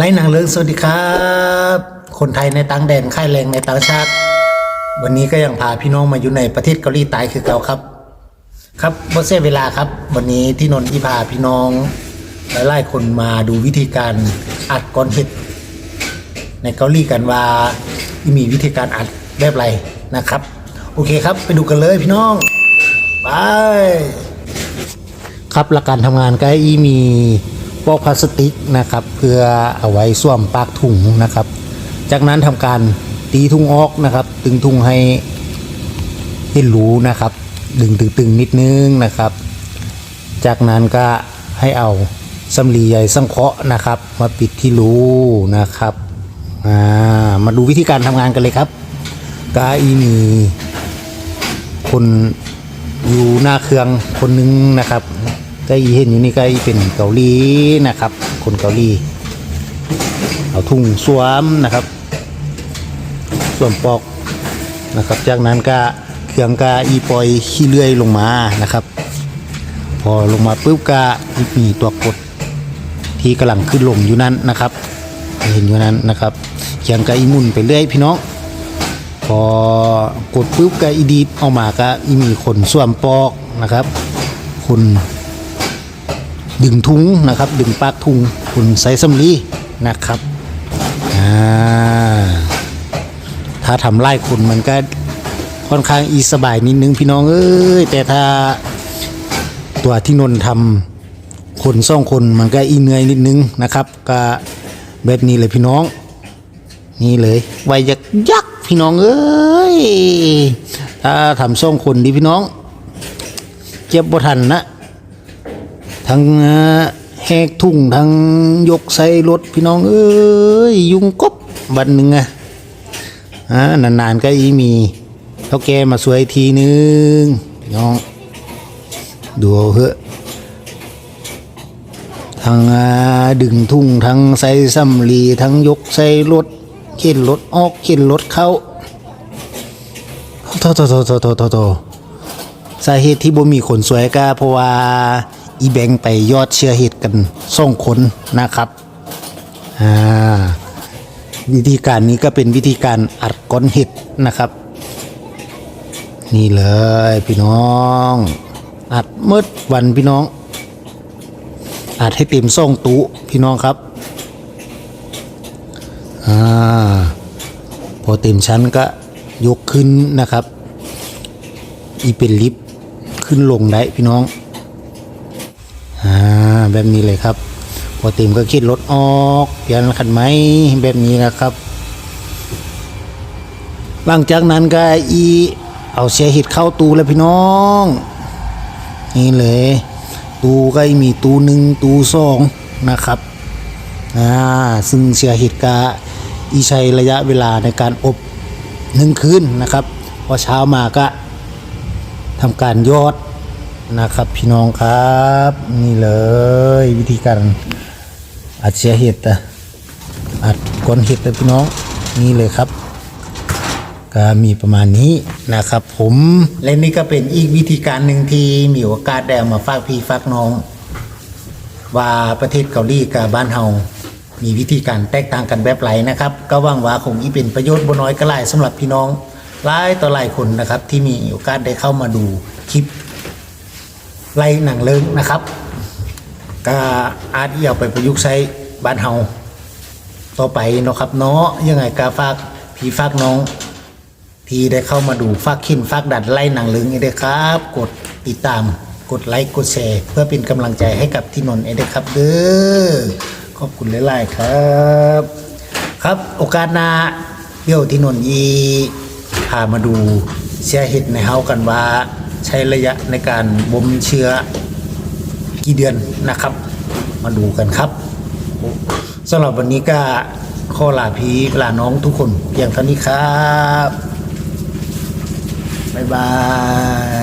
ไลฟ์หนังเรื่องสวัสดีครับ คนไทยในต่างแดนค่ายแรงในต่างชาติ วันนี้ก็ยังพาพี่น้องมาอยู่ในประเทศเกาหลีใต้คือเก่าครับ ครับบ่เสียเวลาครับ วันนี้ที่นนท์ที่พาพี่น้องหลายๆคนมาดูวิธีการอัดก้อนเห็ดในเกาหลีกันว่ามีวิธีการอัดแบบไรนะครับ โอเคครับไปดูกันเลยพี่น้องไปครับหลักการทำงานก็อีมี ปอกพลาสติกนะครับ เพื่อเอาไว้ส่วมปากถุงนะครับ จากนั้นทำการตีถุงออกนะครับ ตึงถุงให้ให้รู้นะครับ ดึงตึงๆนิดนึงนะครับ จากนั้นก็ให้เอาสำลีใหญ่สังเคราะห์นะครับ มาปิดที่รูนะครับอ่ามาดูวิธีการทำงานกันเลยครับกาอีมีคนอยู่หน้าเครื่องคนหนึงนะครับ ก็อีเห็นอยู่นี่ก็อีเป็นเกาหลีนะครับ คนเกาหลีเอาทุ่งสวมนะครับสวมปอกนะครับ จากนั้นก็เครื่องก็อีปล่อยขี้เลื่อยลงมานะครับ พอลงมาปุ๊บก็มีตัวกดที่กำลังขึ้นลงอยู่นั้นนะครับ เห็นอยู่นั้นนะครับเขียงก็อีมุนไปเรื่อยพี่น้องพอกดปุ๊บก็อีดีดออกมาก็อีมีขนส่วมปอกนะครับคน ดึงทุงนะครับ ดึงปากทุงคนใส่สำลีนะครับถ้าทำไล่คนมันก็ค่อนข้างอีสบายนิดนึงพี่น้องเอ้ยแต่ถ้าตัวที่นนท์ทำคนซ่องคนมันก็อีเหนื่อยนิดนึงนะครับ ก็แบบนี้เลยพี่น้อง นี่เลยไวยักยักพี่น้องเอ้ยถ้าทำซ่องคนดีพี่น้องเจ็บบทันนะ ทั้งแหกทุ่งทั้งยกใส่รถพี่น้องเอ้ยยุงกบบันหนึ่งอะอ่านานๆก็อีมีเท่าแกมาสวยทีนึงพี่น้อง ดูเอาเหอะทั้งดึงทุ่งทั้งใส่สำลีทั้งยกใส่รถเข็นรถออกเข็นรถเข้าโทโทโทโทโทโทโทสาเหตุที่บ่มีคนสวยก็เพราะว่า อีแบงไปยอดเชื้อเห็ดกันส่งคนนะครับอ่าวิธีการนี้ก็เป็นวิธีการอัดก้อนเห็ดนะครับ นี่เลยพี่น้อง อัดมืดวันพี่น้อง อัดให้เต็มซ่งตุพี่น้องครับอ่าพอเต็มชั้นก็ยกขึ้นนะครับ อีเป็นลิฟต์ขึ้นลงได้พี่น้อง อ่าแบบนี้เลยครับ พอเต็มก็คิดรถออกเปลี่ยนขันไหมแบบนี้นะครับ หลังจากนั้นก็อีเอาเสียหิดเข้าตูแล้วพี่น้อง นี่เลย ตูก็มีตูหนึ่งตูสองนะครับอ่าซึ่งเสียหิดกะอีใช้ระยะเวลาในการอบหนึ่งคืนนะครับ พอเช้ามาก็ทำการยอด นะครับพี่น้องครับ นี่เลยวิธีการอัดเสียเห็ดอะอัดก้อนเห็ดเลพี่น้องนี่เลยครับ ก็มีประมาณนี้นะครับ ผมและนี่ก็เป็นอีกวิธีการหนึ่งที่มีโอกาสได้มาฝากพี่ฝากน้อง ว่าประเทศเกาหลีกับบ้านเฮามีวิธีการแตกต่างกันแบบไรนะครับ ก็หวังว่าคงอีเป็นประโยชน์บน้อยก็หลายสำหรับพี่น้องหลายต่อหลายคนนะครับ ที่มีโอกาสได้เข้ามาดูคลิป ไล่หนังเลิงนะครับก็อาจเอาไปประยุกต์ใช้บ้านเฮาต่อไปเนาะครับเนาะยังไงก็ฝากพี่ฝากน้อง ที่ได้เข้ามาดูฝากขินฝากดัดไล่หนังเลึงเอเด้ครับ กดติดตามกดไลค์กดแชร์เพื่อเป็นกำลังใจให้กับที่นนท์เอเด้ครับเด้อขอบคุณหลายๆครับ ครับโอกาสหน้าเดี๋ยวที่นนท์ยีพามาดูเชื้อเห็ดในเฮากันว่า ใช้ระยะในการบ่มเชื้อกี่เดือนนะครับ มาดูกันครับสำหรับวันนี้ก็ข้อลาพีลาน้องทุกคนเพียงเท่านี้ครับ บ๊ายบาย